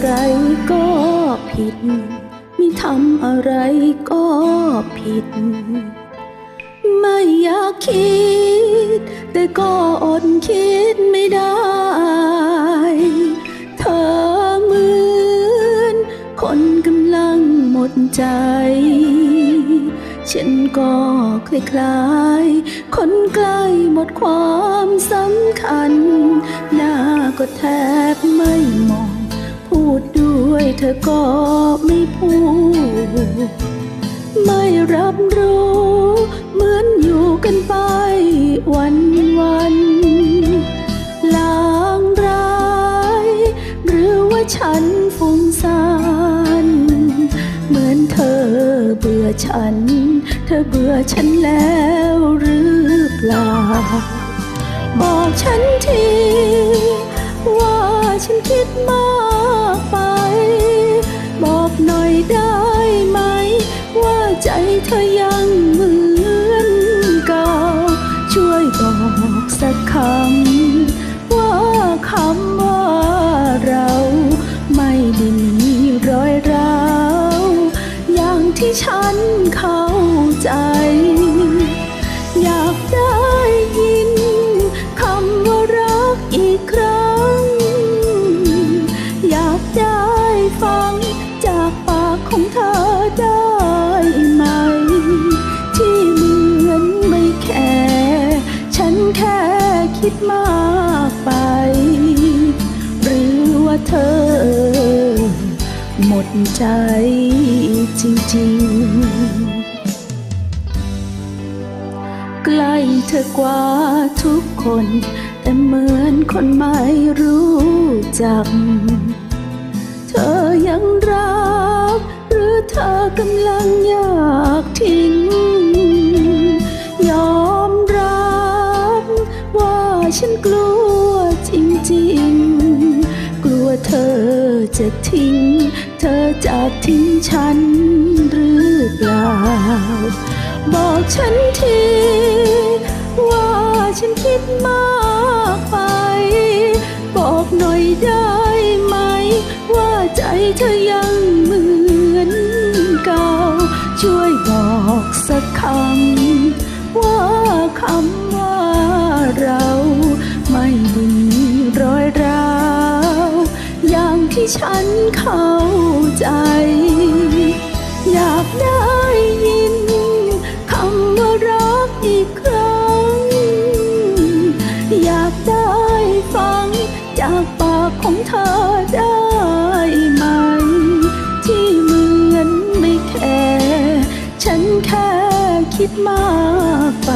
อะไรก็ผิด ไม่ทำอะไรก็ผิด ไม่อยากคิด แต่ก็อดคิดไม่ได้ เธอเหมือนคนกำลังหมดใจ ฉันก็คล้ายๆ คนใกล้หมดความสำคัญ หน้าก็แทบไม่มอง พูดด้วยเธอก็ไม่พูด ไม่รับรู้ เหมือนอยู่กันไปวันวันลางร้าย หรือว่าฉันฟุ้งซ่านเหมือนเธอเบื่อฉัน เธอเบื่อฉันแล้วหรือเปล่า บอกฉันทีว่าฉันคิดมาก ไป บอกหน่อยได้ไหม ว่าใจเธอยังเหมือนเก่า ช่วยบอกสักคำ ว่าคำว่าเราไม่ได้มีรอยร้าวอย่างที่ฉันเข้าใจ คิดมากไป หรือว่าเธอ หมดใจจริงๆ ใกล้เธอกว่าทุกคน แต่เหมือนคนไม่รู้จัก เธอยังรัก หรือเธอกำลังอยากทิ้ง ฉันกลัวจริงๆ กลัวเธอจะทิ้ง เธอจะทิ้งฉันหรือเปล่า บอกฉันที ว่าฉันคิดมากไป บอกหน่อยได้ไหม ว่าใจเธอยังเหมือนเก่า ช่วยบอกสักคำ ว่าคำว่าเราไม่ได้มีรอยร้าวอย่างที่ฉันเข้าใจ อยากได้ยินคำว่ารักอีกครั้ง อยากได้ฟังจากปากของเธอได้ไหม ที่เหมือนไม่แคร์ฉันแค่ คิดมากไป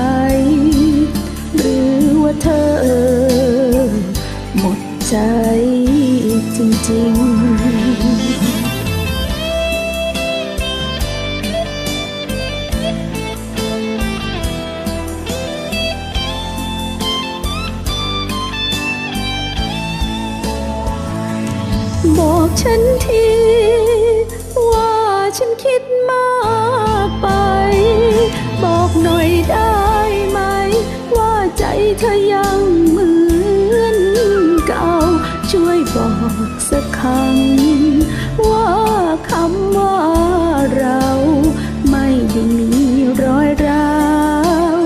หรือว่าเธอ หมดใจจริงๆบอกฉันที ว่าฉันคิดมาก บอกสักคำว่าคำว่าเราไม่ได้มีรอยร้าว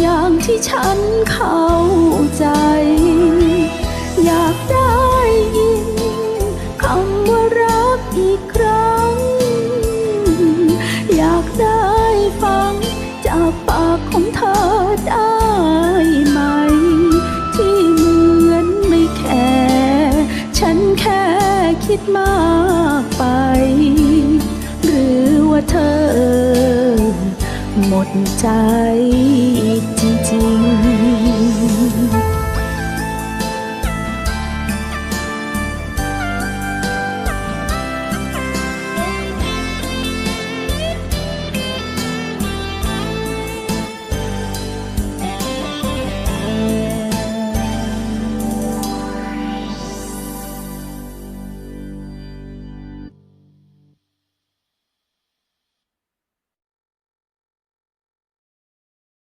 อย่างที่ฉันเข้าใจ คิดมากไป หรือว่าเธอ หมดใจจริง